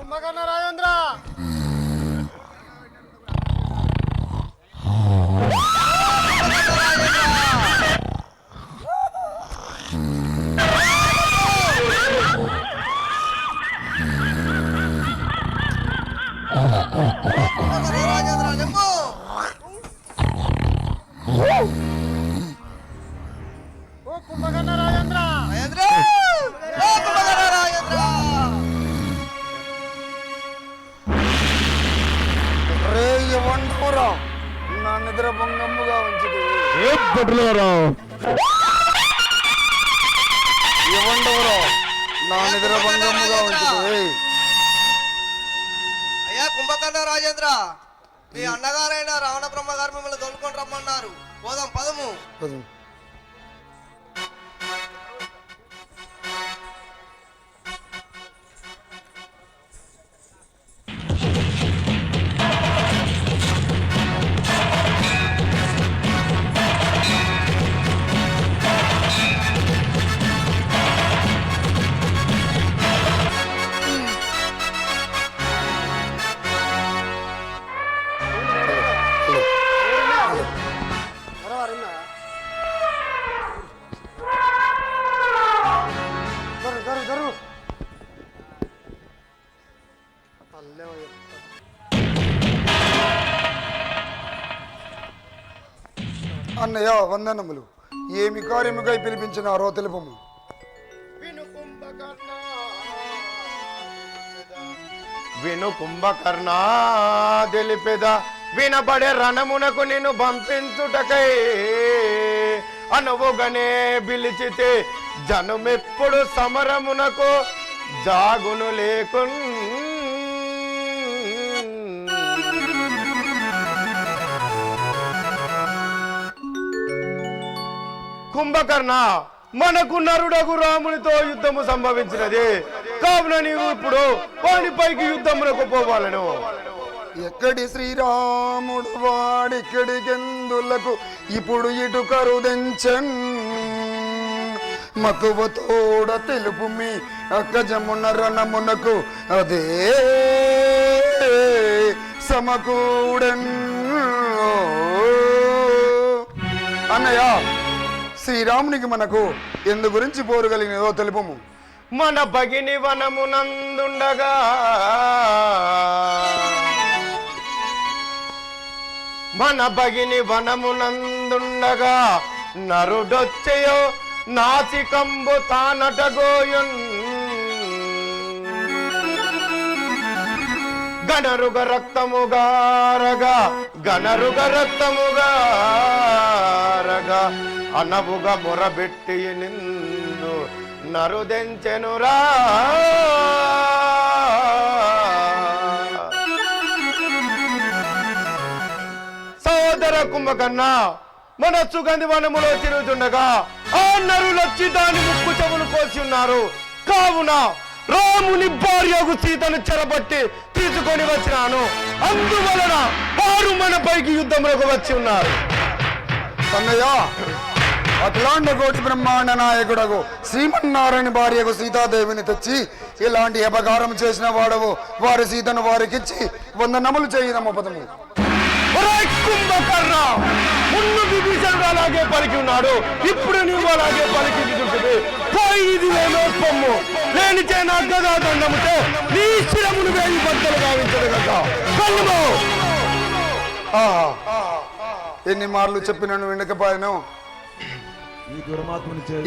కుంభకర్ణ రాజేంద్ర! ఇవ్వండిరా నా నిద్ర భంగముగా ఉంచుది అయ్యా కుంభకర్ణ రాజేంద్ర మీ అన్నగారైన రావణ బ్రహ్మ గారు మిమ్మల్ని తోలుకొని రమ్మన్నారు పోదాం పదము అన్నయ్య వందనములు. ఏమి కార్యముకై పిలిపించినారో తెలుపము. విను కుంభకర్ణ తెలిపెద వినబడే రణమునకు నిన్ను పంపించుటకై అనువుగనే పిలిచితే జనమెప్పుడు సమరమునకు జాగును లేకున్ కుంభకర్ణ మనకు నరుడగు రామునితో యుద్ధము సంభవించినది. కావున నీవు ఇప్పుడు వానిపైకి యుద్ధములకు పోవాలను. ఎక్కడి శ్రీరాముడు వాడిక్కడికెందులకు ఇప్పుడు ఇటు కరుదెంచన్ మకువ తోడ తెలుపు మీ అక్కజమున రణమునకు అదే సమకూడన్. అన్నయ్య శ్రీరామునికి మనకు ఎందు గురించి పోరుగలిగినదో తెలుపము. మన భగిని వనమునందుండగా మన భగిని వనమునందుండగా నరుడొచ్చయో నాసికంబు తానటగోయున్ గణరుగ రక్తముగారగా గణరుగ రక్తముగారగా. అనవుగా మొరబెట్టి నిన్ను నరుదెంచెనురా సోదర కుంభకన్నా మన సుగంధి వనములో తిరుగుతుండగా ఆ నరులొచ్చి దాని ముక్కు చెవులు కోసి ఉన్నారు. కావున రాముని భార్యకు సీతను చెరబట్టి తీసుకొని వచ్చినాను. అందువలన వారు మన పైకి యుద్ధములకు వచ్చి ఉన్నారు. అన్నయ్య అఖిలాండ కోటి బ్రహ్మాండ నాయకుడగు శ్రీమన్నారాయణ భార్యకు సీతాదేవిని తెచ్చి ఇలాంటి అపకారం చేసిన వాడవు. వారి సీతను వారికిచ్చి వందనములు చేయదమ్మ పదము. కుంభకర్ణ ముందు విభీషణుడు అలాగే పలికి ఉన్నాడు. ఇప్పుడు నీవు అలాగే పలికి ఉంటుంది పోయి ఇది వేమోత్పమ్ము లేనిచే నా గదా దండముతో నీ శిరమును వేయి బద్దలు గావించడు కదా. కళ్ళుమో. ఎన్ని మార్లు చెప్పినను వెనకపోయాను.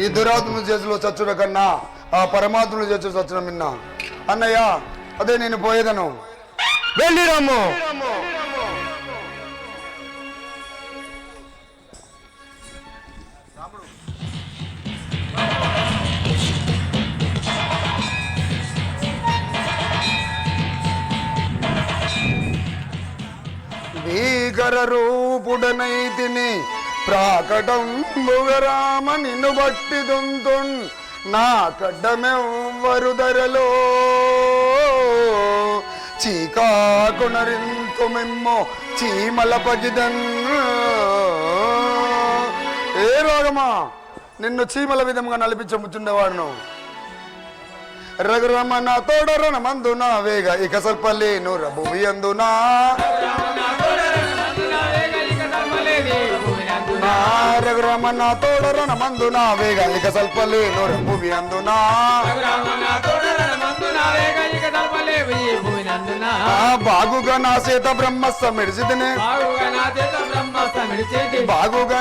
ఈ దురాత్మ చేతిలో చచ్చుడ కన్నా ఆ పరమాత్ముల చేతిలో చచ్చుడ మిన్నా అన్నయ్య అదే నేను పోయేదను. వెళ్ళిరమ్ము భీకర రూపుడనైతిని ప్రాకటం రామ నిన్ను బట్టి దుంతున్ నా కడ్డమే వరుదరలో చీకాకు నరింతు మిమ్మో చీమల పగిదన్. ఏ రోగమా? నిన్ను చీమల విధంగా నలిపించముచుండేవాడును నా తోడరణ మందునా వేగ ఇక సల్పలేను రభువి అందునా వేగ ఇక తలపలేవు ఈ భూమి నందున. ఆ బాగుగా నా చేత బ్రహ్మస్త మెడిసిదినే బాగుగా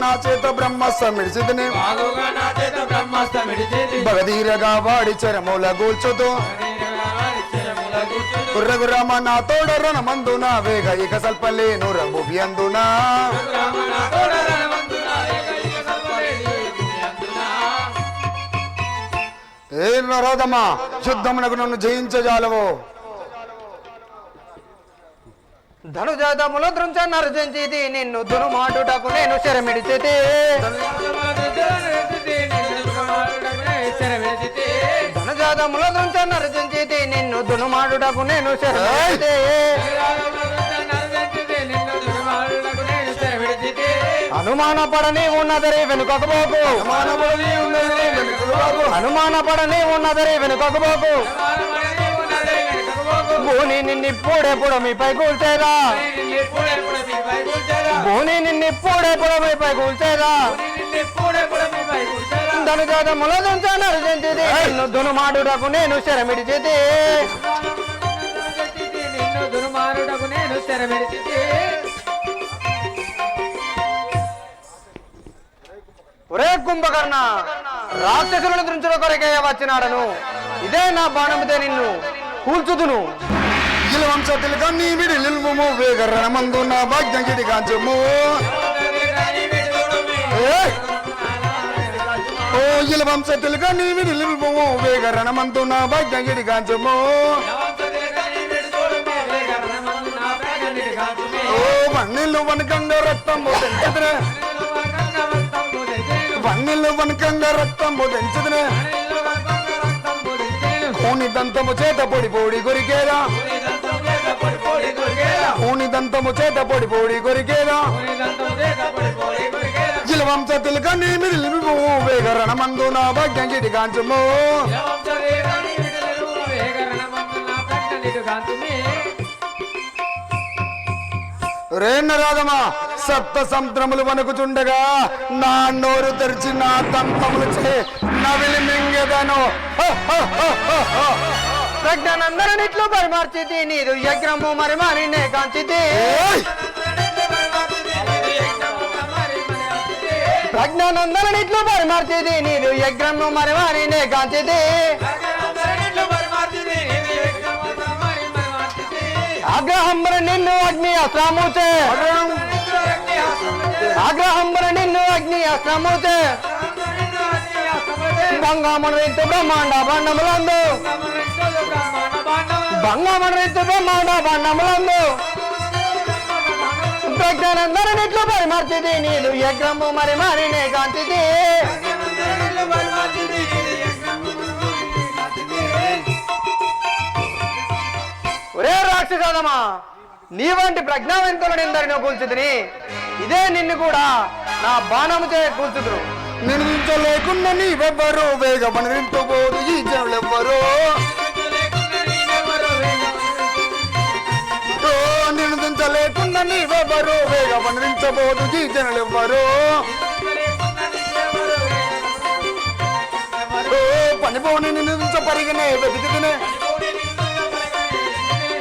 నా చేత బ్రహ్మస్త మెడిసిదినే బాగుగా నా చేత బ్రహ్మాస్త్ర మిడిచేతి. బగధీరగా వాడి చరముల గూల్చుతూ. రఘురామ నా తోడరణ మందున వేగ ఇక సల్పలేను రంభువి అందునా ఏ నరోదమా యుద్ధమునకు నన్ను జయించజాలవు. ధనుజాతముల దృంచ నరచించిది నిన్ను దునుమాటుటకు నేను శరమిడిచితి. ధనుజాతముల దృంచ నరచించిది నిన్ను దునుమాటుటకు నేను శరమిడిచితి. అనుమాన పడని ఉన్నదరి వెనుకకపోకు అనుమాన పడని ఉన్నదరి వెనుకకపోకు భూని నిన్నిప్పుడెప్పుడు మీపై కూల్చేదా భూని నిన్నిప్పుడెప్పుడు మీపై కూల్చేదా ధనుజాతముల దృంచ నరచించిది నిన్ను దునుమాటుటకు నేను శరమిడిచితి. నిన్ను నేను స్థిరమెడిచితే ఒరే కుంభకర్ణ రాక్షసులను దృంచుల కొరకే వచ్చినాడను. ఇదే నా బాణముతే నిన్ను కూల్చుదును. ఇల వంశతిలుగా నీ విడి నిల్వము వేగ రణమందున భాగ్యం గిడి కాంచము ఓ ఇల వంశతిలుగా నీ విడి నిల్వము వేగ నా భాగ్యం గిడి కాంచము ఓ మన్నిల్లు వనకంగా రక్తం తెంచుదునే వనకంగా రక్తము తెంచుదునే కోని దంతము చేత పొడి పొడి కొరికేరా కోని దంతము చేత పొడి పొడి కొరికేరా ఇల వంశతిలుగా నీ విడి నిల్వము వేగ రణమందున భాగ్యం గిడి కాంచము. రేణ సప్త సముద్రములు వణుకుచుండగా నా నోరు తెరిచి నా దంతములు చే నవిలి మింగెదను. ప్రజ్ఞానందరనిట్లు పరిమార్చితి నీరు యజ్ఞము మరి మరి నే కాంచితి! ప్రజ్ఞానందరనిట్లు పరిమార్చితి నీరు యజ్ఞము మరి మరి నే కాంచితి ఆగ్రహంబర నిన్ను అగ్ని అస్త్రముచే ఆగ్రహం నిన్ను అగ్ని అస్త్రముచే బంగామణ రైతు బ్రహ్మాండ బండములందు. బంగామణ రైతు బ్రహ్మాండ బండములందు. ప్రజ్ఞానందరనిట్లు పరిమార్చితి నీరు యజ్ఞము మరి మరి కాంతిది కాంచితి ఒరే రాక్షసాదమా నీ వంటి ప్రజ్ఞావంతులను ఎందరినో కూల్చుతుని. ఇదే నిన్ను కూడా నా బాణము చే కూర్చుదురు నిందించలేకుండా నీవెవ్వరు వేగమని నింటుపోదు ఈ జనులెవ్వరు. ఓ, నిందించలేకుండా నీవెవ్వరు వేగమని నించబోదు ఈ జనులెవ్వరు. ఓ, పనిపోని నిందించ పరిగనే వెతికిదినే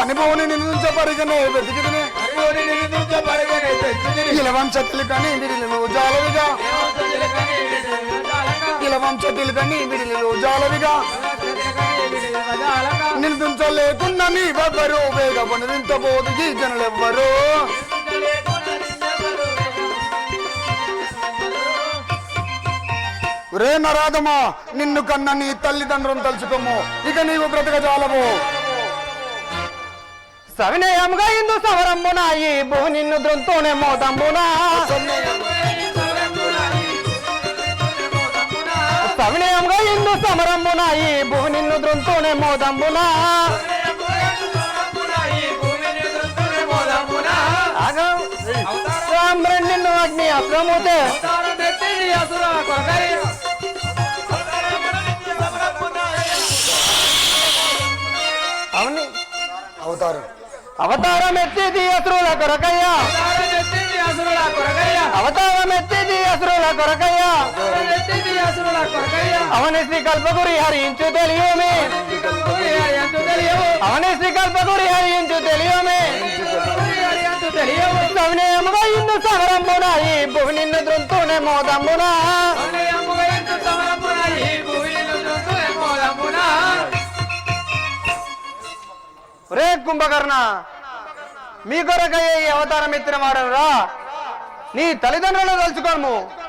పనిపోని నిందించ పరిగనే వెతికిదిని ఇలవంశతులు కానీ విడిలను జాలవిగా. ఇలవంశతులు కానీ విడిలను జాలవిగా. నిందించలేకుండా నీవెవ్వరు వేగమని నింతబోదు ఈ జనులెవ్వరు. రే నరాధమా నిన్ను కన్న నీ తల్లిదండ్రులను తలుచుకోము. ఇక నీవు బ్రతకజాలము సవినయముగా ఇందు సమరంబున ఈ భూ నిన్ను దృంతోనే మోదంబునా సవినయంగా ఇందు సమరంబున ఈ భూ నిన్ను దృంతోనే మోదంబునా నిన్ను అగ్ని అస్త్రముతే అవును. అవుతారు. అవతారం ఎత్తిది అసురుల కొరకయ్యా. అవతారం ఎత్తిది అసురుల కొరకయ్య. అవని శ్రీ కల్పగురి హరించు తెలియమే. అవని శ్రీ కల్పగురి హరించు తెలియమే. సవినయముగా ఇందు సమరంబున ఈ భూమి నిన్ను దృంతూనే మోదమ్మున కుంభకర్ణ. మీ కొరకయ్యే ఈ అవతారం ఎత్తిన వాడరా నీ తల్లిదండ్రులను తలుచుకోము.